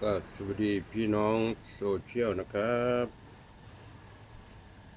ก็สวัสดีพี่น้องโซเชียลนะครับ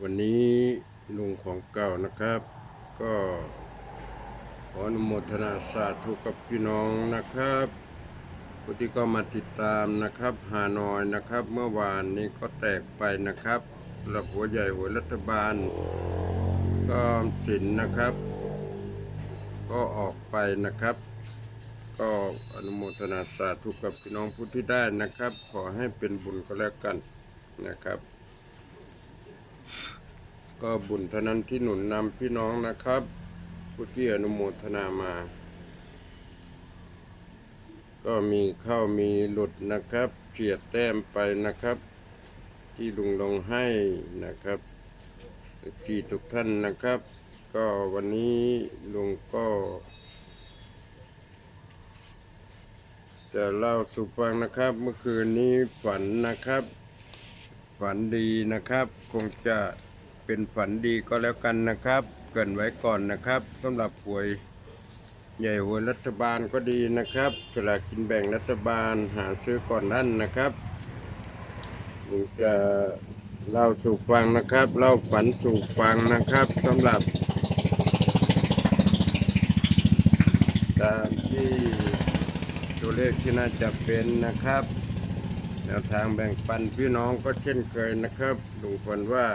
วันนี้ลุงของเก่านะครับ ก็ขออนุโมทนาสาธุกับพี่น้องนะครับผู้ที่ก็มาติดตามนะครับฮานอยนะครับ เมื่อวานนี้ก็แตกไปนะครับสำหรับหัวใหญ่หัวรัฐบาล ก็สินนะครับ ก็ออกไปนะครับ ก็อนุโมทนาสาธุกับพี่น้องผู้ที่ได้นะครับ ขอให้เป็นบุญก็แล้วกันนะครับ ก็บุญเท่านั้นที่หนุนนำพี่น้องนะครับผู้ที่อนุโมทนามา ก็มีเข้ามีหลุดนะครับเฉียดแต้มไปนะครับ ที่ลุงลงให้นะครับที่ทุกท่านนะครับ ก็วันนี้ลุงก็ จะเล่าสู่ฟังนะครับ เมื่อคืนนี้ฝันนะครับ ฝันดีนะครับ คงจะเป็นฝันดีก็แล้วกันนะครับ เกรินไว้ก่อนนะครับสำหรับป่วยใหญ่หวยรัฐบาลก็ดีนะครับสลากกินแบ่งรัฐบาลหาซื้อก่อนนั่นนะครับผมจะเล่าสู่ฟังนะครับ เล่าฝันสู่ฟังนะครับสำหรับตามที่ ตัวเลขที่น่าจะเป็นนะครับ แนวทางแบ่งปันพี่น้องก็เช่นเคยนะครับลุงพลว่า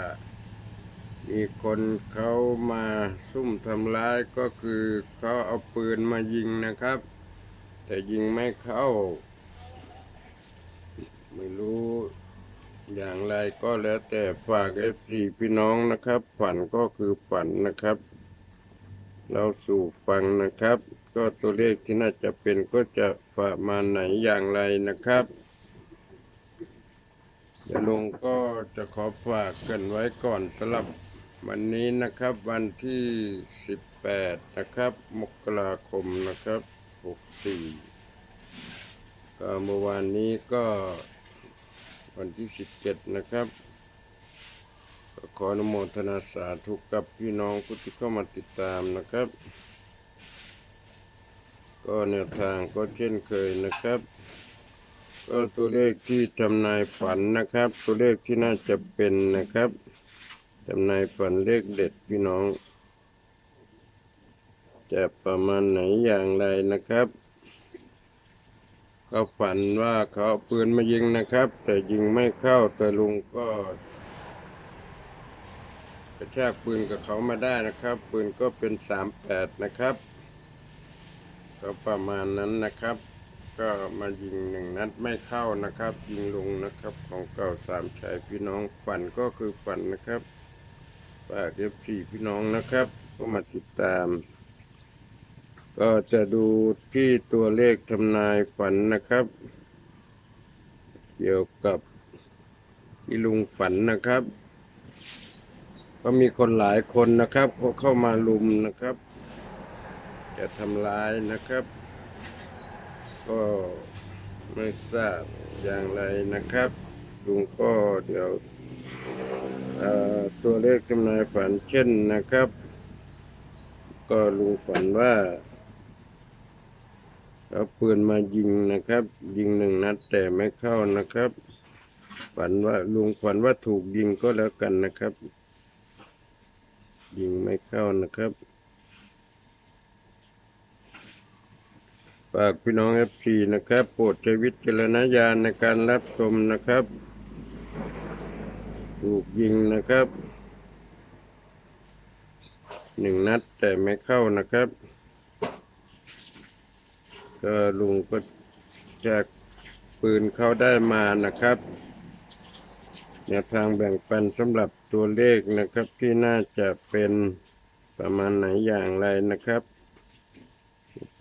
มีคนเขามาซุ่มทำร้ายก็คือเขาเอาปืนมายิงนะครับ แต่ยิงไม่เข้า ไม่รู้อย่างไรก็แล้วแต่ฝากเอฟซีพี่น้องนะครับ ฝันก็คือฝันนะครับ เราสู่ฟังนะครับ ก็ตัวเลขที่น่าจะเป็นก็จะประมาณไหนอย่างไรนะครับเดี๋ยวลุงก็จะขอฝากกันไว้ก่อนสำหรับวันนี้นะครับวันที่ 18 นะครับ มกราคมนะครับ 64ก็เมื่อวานนี้ก็วันที่ 17 นะครับขออนุโมทนาสาธุกับพี่น้องผู้ที่เข้ามาติดตามนะครับ ก็แนวทางก็เช่นเคยนะครับ ก็ตัวเลขที่จำนายฝันนะครับ ตัวเลขที่น่าจะเป็นนะครับจำนายฝันเลขเด็ดพี่น้อง จะประมาณไหนอย่างไรนะครับก็ฝันว่าเขาเอาปืนมายิงนะครับ แต่ยิงไม่เข้าแต่ลุงก็กระชากปืนกับเขามาได้นะครับ ปืนก็เป็นสามแปดนะครับ ก็ประมาณนั้นนะครับ ก็มายิงหนึ่งนัดไม่เข้านะครับ ยิงลงนะครับของเก่าสามชายพี่น้องฝันก็คือฝันนะครับฝากเอฟซีพี่น้องนะครับ ก็มาติดตาม ก็จะดูที่ตัวเลขทำนายฝันนะครับ เกี่ยวกับที่ลุงฝันนะครับ ก็มีคนหลายคนนะครับเขาเข้ามาลุมนะครับ จะทำร้ายนะครับ ก็ไม่ทราบอย่างไรนะครับลุงก็เดี๋ยวตัวเลขจำนายฝันเช่นนะครับ ก็ลุงฝันว่าเอาปืนมายิงนะครับ ยิงหนึ่งนัดแต่ไม่เข้านะครับ ฝันว่าลุงฝันว่าถูกยิงก็แล้วกันนะครับ ยิงไม่เข้านะครับ ฝากพี่น้องเอฟซีนะครับ โปรดใช้วิจารณญาณในการรับชมนะครับ ถูกยิงนะครับหนึ่งนัดแต่ไม่เข้านะครับ ก็ลุงก็จากปืนเขาได้มานะครับแนวทางแบ่งปันสำหรับตัวเลขนะครับที่น่าจะเป็นประมาณไหนอย่างไรนะครับ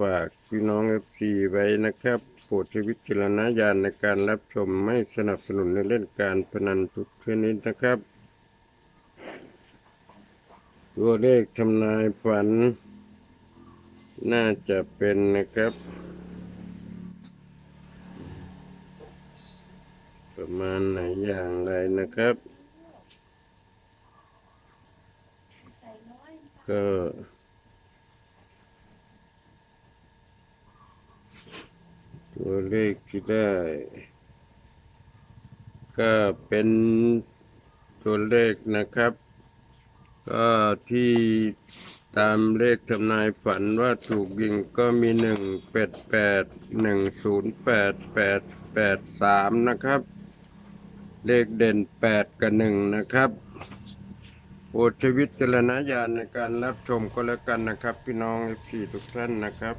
ฝากพี่น้องเอฟซีไว้นะครับโปรดใช้วิจารณญาณในการรับชมไม่สนับสนุนในเล่นการพนันทุกชนิดนะครับ ตัวเลขทำนายฝัน น่าจะเป็นนะครับ ประมาณไหนอย่างไรนะครับ ก็ ตัวเลขที่ได้ ก็เป็นตัวเลขนะครับ ก็ที่ตามเลขทำนายฝันว่าถูกยิงก็มีหนึ่งแปดแปดหนึ่งศูนย์แปดแปดแปดสามนะครับ เลขเด่นแปดกับหนึ่งนะครับโปรดใช้วิจารณญาณในการรับชมก็แล้วกันนะครับ พี่น้องเอฟซีทุกท่านนะครับ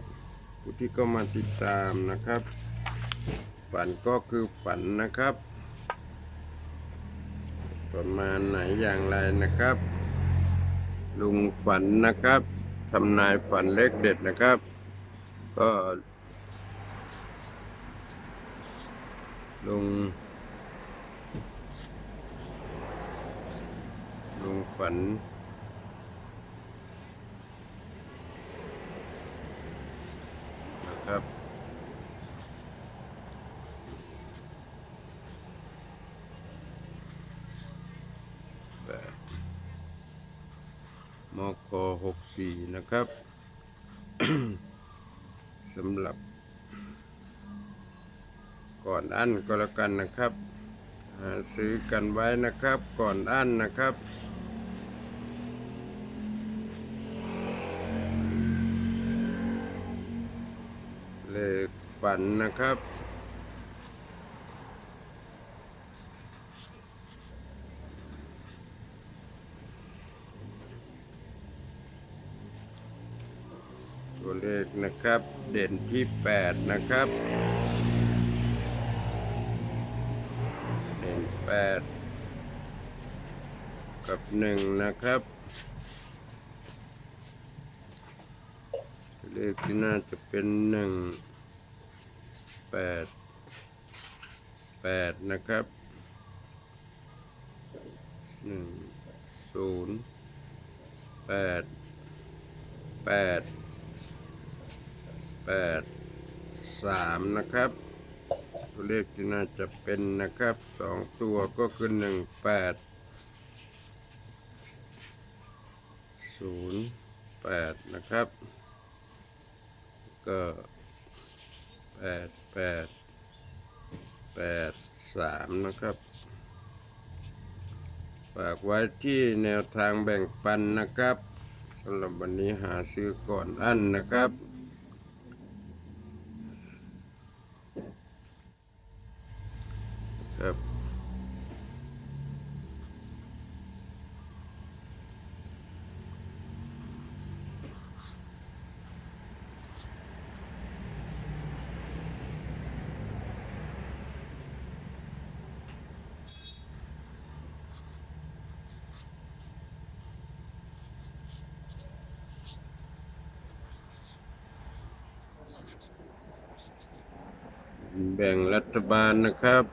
ผู้ที่ก็มาติดตามนะครับ ฝันก็คือฝันนะครับ ประมาณไหนอย่างไรนะครับ ลุงฝันนะครับทำนายฝันเลขเด็ดนะครับ ก็ลุงลุงฝัน นะ ครับมกหกสี่นะครับสำหรับ ก่อนอั้นก็แล้วกันนะครับหาซื้อกันไว้นะครับ ก่อนอั้นนะครับ เลข ฝันนะครับตัวเลขนะครับเด่นที่แปดนะครับ เด่นแปดกับหนึ่งนะครับ เลขที่น่าจะเป็นหนึ่ง แปดแปดนะครับหนึ่งศูนย์แปดแปดแปดสามนะครับ ตัวเลขที่น่าจะเป็นนะครับสองตัวก็คือหนึ่งแปดศูนย์แปดนะครับ ก็ แปดแปดแปดสามนะครับฝากไว้ที่แนวทางแบ่งปันนะครับสำหรับวันนี้หาซื้อก่อนอันนะครับ ครับ แบ่งรัฐบาลนะครับ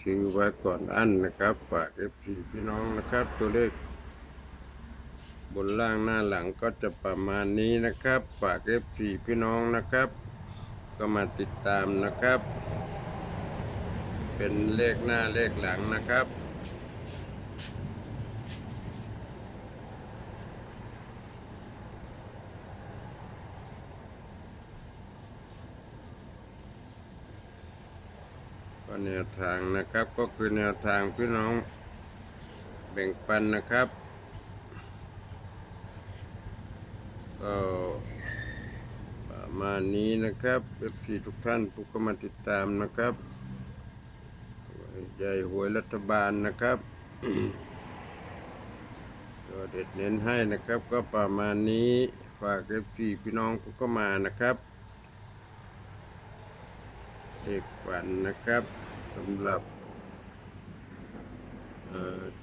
ซื้อไว้ก่อนอันนะครับฝากเอฟซีพี่น้องนะครับ ตัวเลข บนล่างหน้าหลังก็จะประมาณนี้นะครับฝากเอฟซีพี่น้องนะครับ ก็มาติดตามนะครับ เป็นเลขหน้าเลขหลังนะครับ ก็แนวทางนะครับก็คือแนวทางพี่น้องแบ่งปันนะครับก็ประมาณนี้นะครับเอฟซีทุกท่านผู้ก็มาติดตามนะครับใหญ่หวยรัฐบาลนะครับก็เด็ดเน้นให้นะครับ ก็ประมาณนี้ฝากเอฟซีพี่น้องผู้ก็มานะครับเด็กฝันนะครับ สำหรับ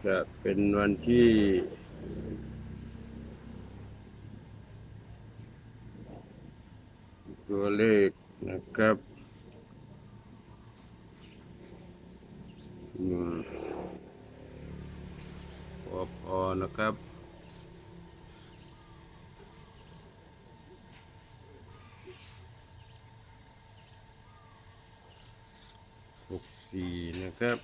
จะเป็นวันที่ตัวเลขนะครับหนึ่งพอพอนะครับ ครับ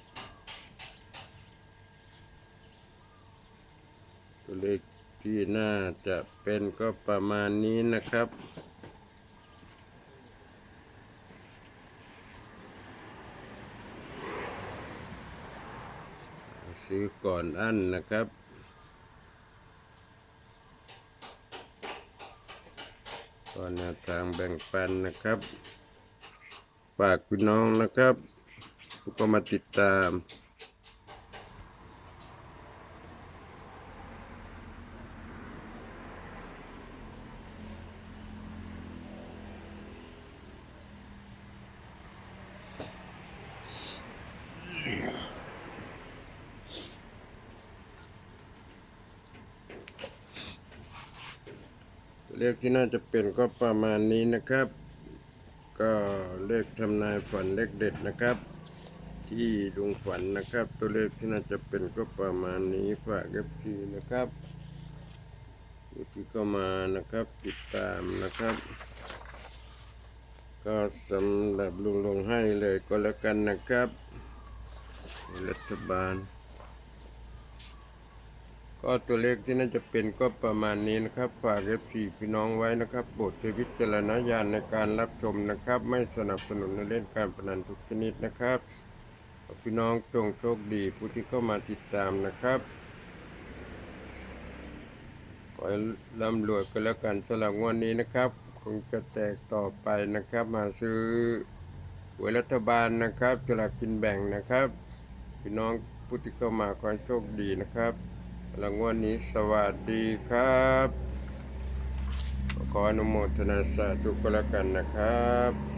ตัวเลขที่น่าจะเป็นก็ประมาณนี้นะครับซื้อก่อนอันนะครับ ก่อนแนวทางแบ่งปันนะครับ ฝากพี่น้องนะครับ ก็มาติดตาม เลขที่น่าจะเป็นก็ประมาณนี้นะครับ ก็เลขทำนายฝันเลขเด็ดนะครับ ที่ลุงฝันนะครับ ตัวเลขที่น่าจะเป็นก็ประมาณนี้ฝากเอฟทีนะครับอยู่ที่ก็มานะครับติดตามนะครับ ก็สำหรับลุงลงให้เลยก็แล้วกันนะครับ รัฐบาล ก็ตัวเลขที่น่าจะเป็นก็ประมาณนี้นะครับ ฝากเอฟซีพี่น้องไว้นะครับโปรดใช้วิจารณญาณในการรับชมนะครับ ไม่สนับสนุนในเล่นการพนันทุกชนิดนะครับ พี่น้องจงโชคดีผู้ที่เข้ามาติดตามนะครับ ขอร่ำรวยกันแล้วกันสำหรับงวันนี้นะครับ คงจะแตกต่อไปนะครับ มาซื้อหวยรัฐบาลนะครับสลากกินแบ่งนะครับพี่น้องผู้ที่เข้ามาขอโชคดีนะครับรางวัลนี้สวัสดีครับ ขออนุโมทนาสาธุก็แล้วกันนะครับ